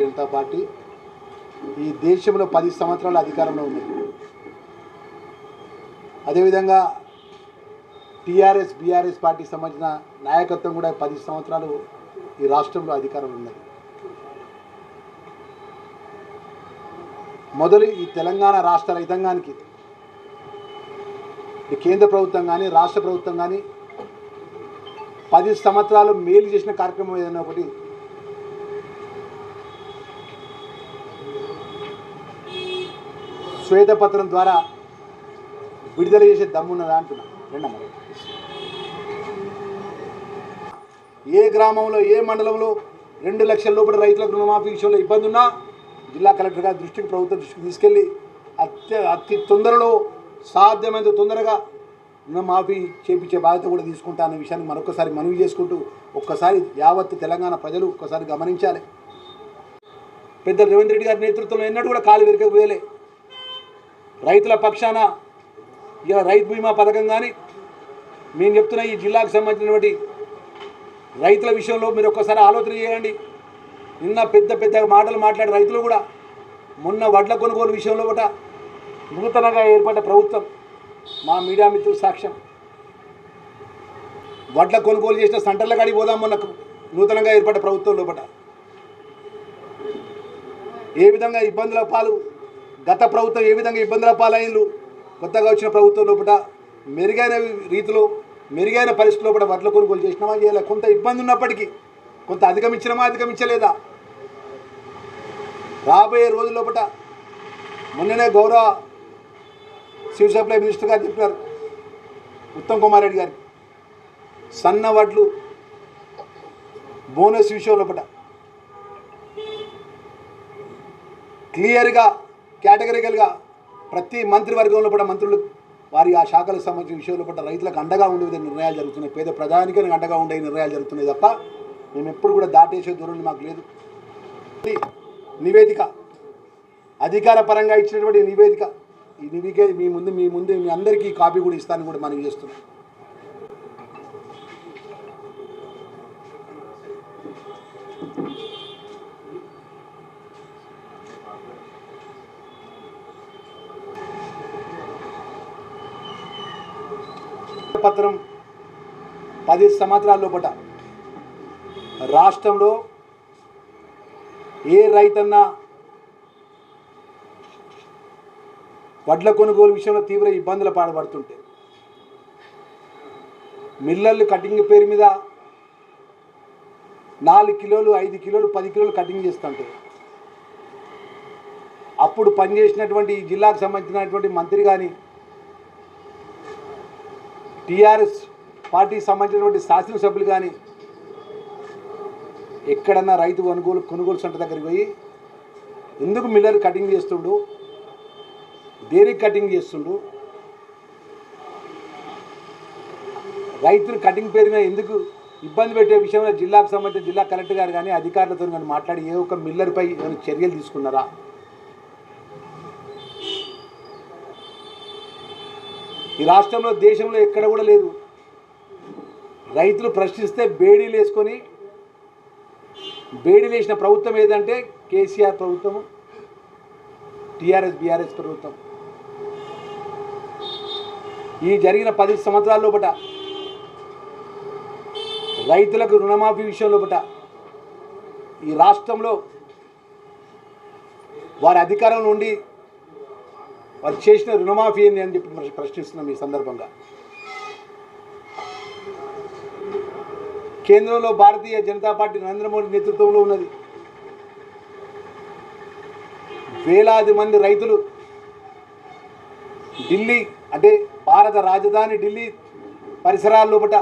Janata party ఈ దేశంలో పది సంవత్సరాలు అధికారంలో ఉంది. అదేవిధంగా టీఆర్ఎస్ బీఆర్ఎస్ పార్టీకి సంబంధించిన నాయకత్వం కూడా పది సంవత్సరాలు ఈ రాష్ట్రంలో అధికారంలో ఉన్నది. మొదలు ఈ తెలంగాణ రాష్ట్ర రైతాంగానికి కేంద్ర ప్రభుత్వం కానీ రాష్ట్ర ప్రభుత్వం కానీ పది సంవత్సరాలు మేలు చేసిన కార్యక్రమం ఏదైనా ఒకటి శ్వేతపత్రం ద్వారా విడుదల చేసే దమ్మున్నదా అంటున్నా. రెండమ్మ ఏ గ్రామంలో ఏ మండలంలో రెండు లక్షల లోపల రైతులకు రుణమాఫీ విషయంలో ఇబ్బంది ఉన్నా జిల్లా కలెక్టర్ గారి దృష్టికి ప్రభుత్వం దృష్టికి తీసుకెళ్ళి అత్య అతి తొందరలో సాధ్యమైనంత తొందరగా రుణమాఫీ చేపించే బాధ్యత కూడా తీసుకుంటా అనే విషయాన్ని మరొకసారి మనవి చేసుకుంటూ ఒక్కసారి యావత్ తెలంగాణ ప్రజలు ఒక్కసారి గమనించాలి. పెద్ద రేవంత్ రెడ్డి గారి నేతృత్వంలో ఎన్నడూ కూడా కాలు వెరకపోయలే రైతుల పక్షాన ఇలా రైతు బీమా పథకం కానీ మేము చెప్తున్న ఈ జిల్లాకు సంబంధించినటువంటి రైతుల విషయంలో మీరు ఒక్కసారి ఆలోచన చేయండి. నిన్న పెద్ద పెద్ద మాటలు మాట్లాడే రైతులు కూడా మొన్న వడ్ల కొనుగోలు విషయంలో కూడా నూతనంగా ఏర్పడ్డ ప్రభుత్వం మా మీడియా మిత్రులు సాక్ష్యం. వడ్ల కొనుగోలు చేసిన సెంటర్ల కాడికి పోదాం మొన్న నూతనంగా ఏర్పడ్డ ప్రభుత్వం లోపల ఏ విధంగా ఇబ్బందుల పాలు గత ప్రభుత్వం ఏ విధంగా ఇబ్బందుల పాలైనలు కొత్తగా వచ్చిన ప్రభుత్వం లోపల మెరుగైన రీతిలో మెరుగైన పరిస్థితుల్లో లోపల వడ్ల కొనుగోలు చేసినామా? చేయాలి కొంత ఇబ్బంది ఉన్నప్పటికీ కొంత అధిగమించినమా అధిగమించలేదా రాబోయే రోజుల లోపల మొన్ననే గౌరవ సివిల్ సప్లై మినిస్టర్ గారు చెప్పారు ఉత్తమ్ కుమార్ రెడ్డి గారికి సన్న వడ్లు బోనస్ విషయం లోపల క్లియర్గా కేటగిరికల్గా ప్రతి మంత్రివర్గంలో కూడా మంత్రులు వారి ఆ శాఖలకు సంబంధించిన విషయంలో పట్ల రైతులకు అండగా ఉండే విధంగా నిర్ణయాలు జరుగుతున్నాయి. పేద ప్రధానికైనా అండగా ఉండే నిర్ణయాలు జరుగుతున్నాయి తప్ప మేము ఎప్పుడు కూడా దాటేసే దూరం మాకు లేదు. నివేదిక. అధికార పరంగా ఇచ్చినటువంటి నివేదిక. ఈ నివేదిక మీ ముందు మీ ముందు మీ అందరికీ కాపీ కూడా ఇస్తానని కూడా మనం చేస్తున్నాం. పత్రం పది సంవత్సరాల లోపట రాష్ట్రంలో ఏ రైతన్నా వడ్ల కొనుగోలు విషయంలో తీవ్ర ఇబ్బందులు పాడబడుతుంటే మిల్లర్లు కటింగ్ పేరు మీద నాలుగు కిలోలు ఐదు కిలోలు పది కిలోలు కటింగ్ చేస్తుంటే అప్పుడు పనిచేసినటువంటి జిల్లాకు సంబంధించినటువంటి మంత్రి కానీ టీఆర్ఎస్ పార్టీకి సంబంధించినటువంటి శాసనసభ్యులు కానీ ఎక్కడన్నా రైతు కొనుగోలు కొనుగోలు సెంటర్ దగ్గరికి పోయి ఎందుకు మిల్లర్ కటింగ్ చేస్తుండు? దేనికి కటింగ్ చేస్తుండు? రైతులు కటింగ్ పేరు మీద ఎందుకు ఇబ్బంది పెట్టే విషయంలో జిల్లాకు సంబంధించిన జిల్లా కలెక్టర్ గారు కానీ అధికారులతో కానీ మాట్లాడి ఏ ఒక్క మిల్లర్పై చర్యలు తీసుకున్నారా? ఈ రాష్ట్రంలో దేశంలో ఎక్కడ కూడా లేదు. రైతులు ప్రశ్నిస్తే బేడీలు వేసుకొని బేడీలు వేసిన ప్రభుత్వం ఏదంటే కేసీఆర్ ప్రభుత్వము టీఆర్ఎస్ బీఆర్ఎస్ ప్రభుత్వం. ఈ జరిగిన పది సంవత్సరాల లోపట రైతులకు రుణమాఫీ విషయం లోపట ఈ రాష్ట్రంలో వారి అధికారంలో ఉండి వారు చేసిన రుణమాఫీ ఏంది అని చెప్పి ప్రశ్నిస్తున్నాం ఈ సందర్భంగా. కేంద్రంలో భారతీయ జనతా పార్టీ నరేంద్ర మోడీ నేతృత్వంలో ఉన్నది. వేలాది మంది రైతులు ఢిల్లీ అంటే భారత రాజధాని ఢిల్లీ పరిసరాల్లో